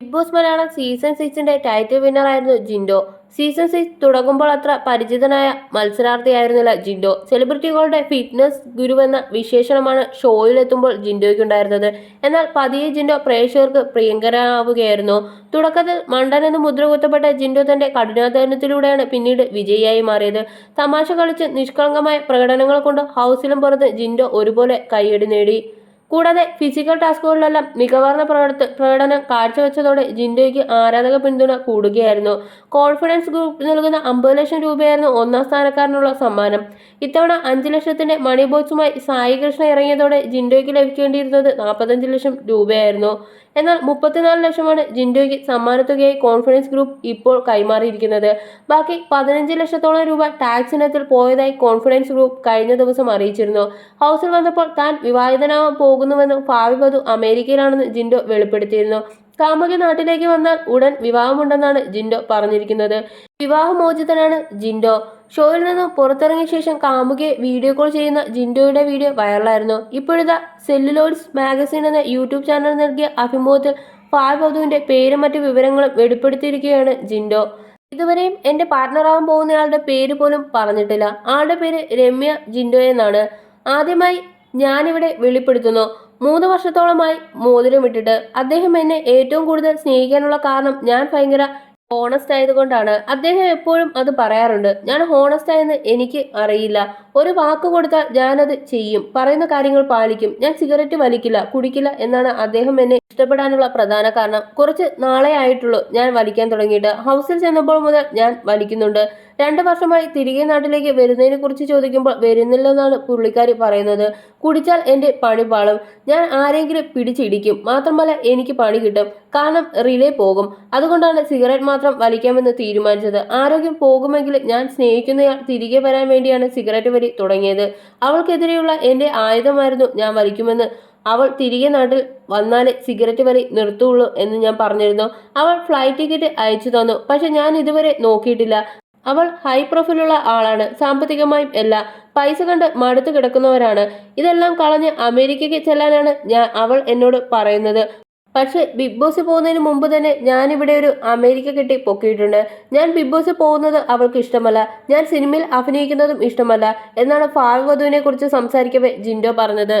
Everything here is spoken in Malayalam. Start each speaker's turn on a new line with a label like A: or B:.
A: ബിഗ് ബോസ് മലയാളം സീസൺ സിക്സിന്റെ ടൈറ്റിൽ വിന്നർ വിന്നറായിരുന്നു ജിൻഡോ. സീസൺ സിക്സ് തുടങ്ങുമ്പോൾ അത്ര പരിചിതനായ മത്സരാർത്ഥിയായിരുന്നില്ല ജിൻഡോ. സെലിബ്രിറ്റികളുടെ ഫിറ്റ്നസ് ഗുരുവെന്ന വിശേഷണമാണ് ഷോയിലെത്തുമ്പോൾ ജിൻഡോയ്ക്കുണ്ടായിരുന്നത്. എന്നാൽ പതിയെ ജിൻഡോ പ്രേക്ഷകർക്ക് പ്രിയങ്കരാവുകയായിരുന്നു തുടക്കത്തിൽ മണ്ടൻ എന്ന് മുദ്ര കുത്തപ്പെട്ട ജിൻഡോ തന്റെ കഠിനാധ്വാനത്തിലൂടെയാണ് പിന്നീട് വിജയിയായി മാറിയത്. തമാശ കളിച്ച് നിഷ്കളങ്കമായ പ്രകടനങ്ങൾ കൊണ്ട് ഹൗസിലും പുറത്ത് ജിൻഡോ ഒരുപോലെ കൈയടി നേടി. കൂടാതെ ഫിസിക്കൽ ടാസ്കുകളിലെല്ലാം മികവാർന്ന പ്രവർത്ത പ്രകടനം കാഴ്ചവെച്ചതോടെ ജിൻഡോയ്ക്ക് ആരാധക പിന്തുണ കൂടുകയായിരുന്നു. കോൺഫിഡൻസ് ഗ്രൂപ്പ് നൽകുന്ന അമ്പത് ലക്ഷം രൂപയായിരുന്നു ഒന്നാം സ്ഥാനക്കാരനുള്ള സമ്മാനം. ഇത്തവണ അഞ്ച് ലക്ഷത്തിന്റെ മണി ബോക്സുമായി സായി കൃഷ്ണ ഇറങ്ങിയതോടെ ജിൻഡോയ്ക്ക് ലഭിക്കേണ്ടിയിരുന്നത് നാൽപ്പത്തഞ്ച് ലക്ഷം രൂപയായിരുന്നു. എന്നാൽ മുപ്പത്തിനാല് ലക്ഷമാണ് ജിൻഡോയ്ക്ക് സമ്മാനത്തുകയായി കോൺഫിഡൻസ് ഗ്രൂപ്പ് ഇപ്പോൾ കൈമാറിയിരിക്കുന്നത്. ബാക്കി പതിനഞ്ച് ലക്ഷത്തോളം രൂപ ടാക്സ് ഇനത്തിൽ പോയതായി കോൺഫിഡൻസ് ഗ്രൂപ്പ് കഴിഞ്ഞ ദിവസം അറിയിച്ചിരുന്നു. ഹൗസിൽ വന്നപ്പോൾ താൻ വിവാഹിതനാവാൻ പോകുന്നുവെന്നും ഭാവി വധു അമേരിക്കയിലാണെന്ന് ജിൻഡോ വെളിപ്പെടുത്തിയിരുന്നു. കാമുകി നാട്ടിലേക്ക് വന്നാൽ ഉടൻ വിവാഹമുണ്ടെന്നാണ് ജിൻഡോ പറഞ്ഞിരിക്കുന്നത്. വിവാഹമോചിതനാണ് ജിൻഡോ. ഷോയിൽ നിന്നും പുറത്തിറങ്ങിയ ശേഷം കാമുകിയെ വീഡിയോ കോൾ ചെയ്യുന്ന ജിൻഡോയുടെ വീഡിയോ വൈറലായിരുന്നു ഇപ്പോഴത്തെ സെല്ലുലോയിഡ്സ് മാഗസിൻ എന്ന യൂട്യൂബ് ചാനൽ നൽകിയ അഭിമുഖത്തിൽ ഫായ് വധുവിന്റെ പേരും മറ്റു വിവരങ്ങളും വെളിപ്പെടുത്തിയിരിക്കുകയാണ് ജിൻഡോ. ഇതുവരെയും എന്റെ പാർട്ട്ണറാവാൻ പോകുന്നയാളുടെ പേര് പോലും പറഞ്ഞിട്ടില്ല. ആളുടെ പേര് രമ്യ ജിൻഡോ എന്നാണ്. ആദ്യമായി ഞാനിവിടെ വെളിപ്പെടുത്തുന്നു. മൂന്ന് വർഷത്തോളമായി മോതിരം ഇട്ടിട്ട്. അദ്ദേഹം എന്നെ ഏറ്റവും കൂടുതൽ സ്നേഹിക്കാനുള്ള കാരണം ഞാൻ ഭയങ്കര ഹോണസ്റ്റ് ആയതുകൊണ്ടാണ്. അദ്ദേഹം എപ്പോഴും അത് പറയാറുണ്ട്. ഞാൻ ഹോണസ്റ്റ് ആയെന്ന് എനിക്ക് അറിയില്ല. ഒരു വാക്ക് കൊടുത്താൽ ഞാനത് ചെയ്യും. പറയുന്ന കാര്യങ്ങൾ പാലിക്കും. ഞാൻ സിഗരറ്റ് വലിക്കില്ല കുടിക്കില്ല എന്നാണ് അദ്ദേഹം എന്നെ ഇഷ്ടപ്പെടാനുള്ള പ്രധാന കാരണം. കുറച്ച് നാളെ ആയിട്ടുള്ളൂ ഞാൻ വലിക്കാൻ തുടങ്ങിയിട്ട്. ഹൗസിൽ ചെന്നപ്പോൾ മുതൽ ഞാൻ വലിക്കുന്നുണ്ട്. രണ്ട് വർഷമായി തിരികെ നാട്ടിലേക്ക് വരുന്നതിനെ കുറിച്ച് ചോദിക്കുമ്പോൾ വരുന്നില്ലെന്നാണ് പുള്ളിക്കാരി പറയുന്നത്. കുടിച്ചാൽ എന്റെ പണി പാളും. ഞാൻ ആരെങ്കിലും പിടിച്ചിടിക്കും. മാത്രമല്ല എനിക്ക് പണി കിട്ടും. കാരണം റിലേ പോകും. അതുകൊണ്ടാണ് സിഗരറ്റ് മാത്രം വലിക്കാമെന്ന് തീരുമാനിച്ചത്. ആരോഗ്യം പോകുമെങ്കിൽ ഞാൻ സ്നേഹിക്കുന്നയാൾ തിരികെ വരാൻ വേണ്ടിയാണ് സിഗരറ്റ് വലി തുടങ്ങിയത്. അവൾക്കെതിരെയുള്ള എന്റെ ആയുധമായിരുന്നു ഞാൻ വലിക്കുമെന്ന് അവൾ തിരികെ നാട്ടിൽ വന്നാലേ സിഗരറ്റ് വലി നിർത്തുള്ളൂ എന്ന് ഞാൻ പറഞ്ഞിരുന്നു. അവൾ ഫ്ലൈറ്റ് ടിക്കറ്റ് അയച്ചു തന്നു. പക്ഷെ ഞാൻ ഇതുവരെ നോക്കിയിട്ടില്ല. അവൾ ഹൈ പ്രൊഫൈലുള്ള ആളാണ്. സാമ്പത്തികമായും അല്ല പൈസ കണ്ട് മടുത്തു കിടക്കുന്നവരാണ്. ഇതെല്ലാം കളഞ്ഞ് അമേരിക്കയ്ക്ക് ചെല്ലാനാണ് ഞാൻ അവൾ എന്നോട് പറയുന്നത്. പക്ഷെ ബിഗ് ബോസ് പോകുന്നതിന് മുമ്പ് തന്നെ ഞാൻ ഇവിടെ ഒരു അമേരിക്ക കെട്ടി പൊക്കിയിട്ടുണ്ട്. ഞാൻ ബിഗ് ബോസ് പോകുന്നത് അവൾക്ക് ഇഷ്ടമല്ല. ഞാൻ സിനിമയിൽ അഭിനയിക്കുന്നതും ഇഷ്ടമല്ല. എന്നാണ് ഫാഗ് വധുവിനെ കുറിച്ച് സംസാരിക്കവേ ജിൻഡോ പറഞ്ഞത്.